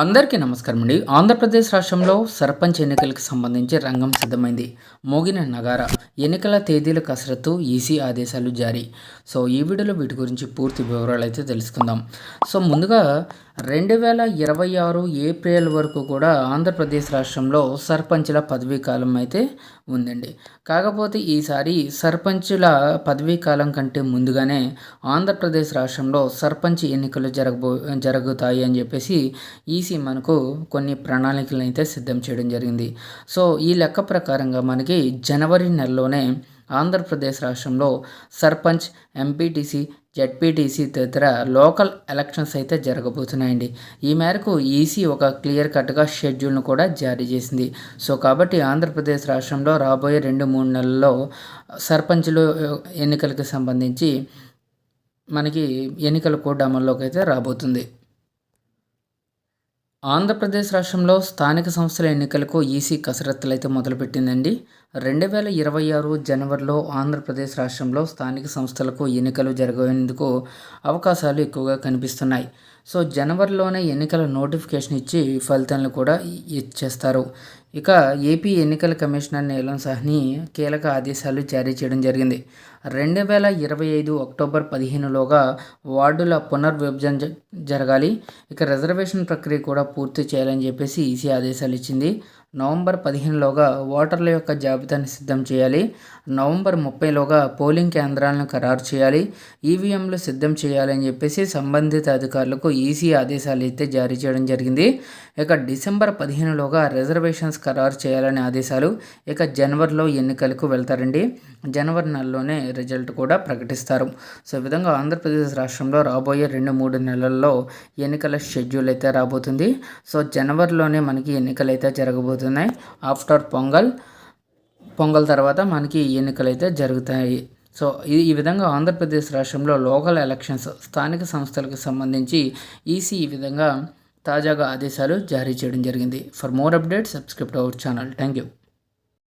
అందరికీ నమస్కారం అండి. ఆంధ్రప్రదేశ్ రాష్ట్రంలో సర్పంచ్ ఎన్నికలకు సంబంధించి రంగం సిద్ధమైంది. మోగిన నగార ఎన్నికల తేదీల కసరత్తు ఈసీ ఆదేశాలు జారీ. సో ఈ వీడియోలో వీటి గురించి పూర్తి వివరాలు అయితే తెలుసుకుందాం. సో ముందుగా రెండు వేల ఇరవై ఆరు ఏప్రిల్ వరకు కూడా ఆంధ్రప్రదేశ్ రాష్ట్రంలో సర్పంచ్ల పదవీ కాలం అయితే ఉందండి. కాకపోతే ఈసారి సర్పంచ్ల పదవీ కాలం కంటే ముందుగానే ఆంధ్రప్రదేశ్ రాష్ట్రంలో సర్పంచ్ ఎన్నికలు జరగబో జరుగుతాయి అని చెప్పేసి ఈసీ మనకు కొన్ని ప్రణాళికలను అయితే సిద్ధం చేయడం జరిగింది. సో ఈ లెక్క ప్రకారంగా మనకి జనవరి నెలలోనే ఆంధ్రప్రదేశ్ రాష్ట్రంలో సర్పంచ్ ఎంపీటీసీ జడ్పీటీసీ తదితర లోకల్ ఎలక్షన్స్ అయితే జరగబోతున్నాయండి. ఈ మేరకు ఈసీ ఒక క్లియర్ కట్గా షెడ్యూల్ను కూడా జారీ చేసింది. సో కాబట్టి ఆంధ్రప్రదేశ్ రాష్ట్రంలో రాబోయే రెండు మూడు నెలల్లో సర్పంచ్లు ఎన్నికలకు సంబంధించి మనకి ఎన్నికల కోడ్ అమల్లోకి అయితే రాబోతుంది. ఆంధ్రప్రదేశ్ రాష్ట్రంలో స్థానిక సంస్థల ఎన్నికలకు ఈసీ కసరత్తులు అయితే మొదలుపెట్టిందండి. రెండు వేల ఇరవై ఆరు జనవరిలో ఆంధ్రప్రదేశ్ రాష్ట్రంలో స్థానిక సంస్థలకు ఎన్నికలు జరగేందుకు అవకాశాలు ఎక్కువగా కనిపిస్తున్నాయి. సో జనవరిలోనే ఎన్నికల నోటిఫికేషన్ ఇచ్చి ఫలితాలను కూడా ఇచ్చేస్తారు. ఇక ఏపీ ఎన్నికల కమిషనర్ నీలం సాహ్ని కీలక ఆదేశాలు జారీ చేయడం జరిగింది. రెండు వేల ఇరవై ఐదు అక్టోబర్ పదిహేనులోగా వార్డుల పునర్విభజన జరగాలి. ఇక రిజర్వేషన్ ప్రక్రియ కూడా పూర్తి చేయాలని చెప్పేసి ఈసీ ఆదేశాలు ఇచ్చింది. నవంబర్ పదిహేనులోగా ఓటర్ల యొక్క జాబితాను సిద్ధం చేయాలి. నవంబర్ ముప్పైలోగా పోలింగ్ కేంద్రాలను ఖరారు చేయాలి. ఈవీఎంలు సిద్ధం చేయాలని చెప్పేసి సంబంధిత అధికారులకు ఈసీ ఆదేశాలు అయితే జారీ చేయడం జరిగింది. ఇక డిసెంబర్ పదిహేనులోగా రిజర్వేషన్స్ ఖరారు చేయాలనే ఆదేశాలు ఇక జనవరిలో ఎన్నికలకు వెళ్తారండి. జనవరి నెలలోనే రిజల్ట్ కూడా ప్రకటిస్తారు. సో విధంగా ఆంధ్రప్రదేశ్ రాష్ట్రంలో రాబోయే రెండు మూడు నెలల్లో ఎన్నికల షెడ్యూల్ అయితే రాబోతుంది. సో జనవరిలోనే మనకి ఎన్నికలు అయితే జరుగుతున్నాయి. ఆఫ్టర్ పొంగల్ పొంగల్ తర్వాత మనకి ఎన్నికలు అయితే జరుగుతాయి. సో ఈ ఈ విధంగా ఆంధ్రప్రదేశ్ రాష్ట్రంలో లోకల్ ఎలక్షన్స్ స్థానిక సంస్థలకు సంబంధించి ఈసీ ఈ విధంగా తాజాగా ఆదేశాలు జారీ చేయడం జరిగింది. For more updates subscribe our channel thank you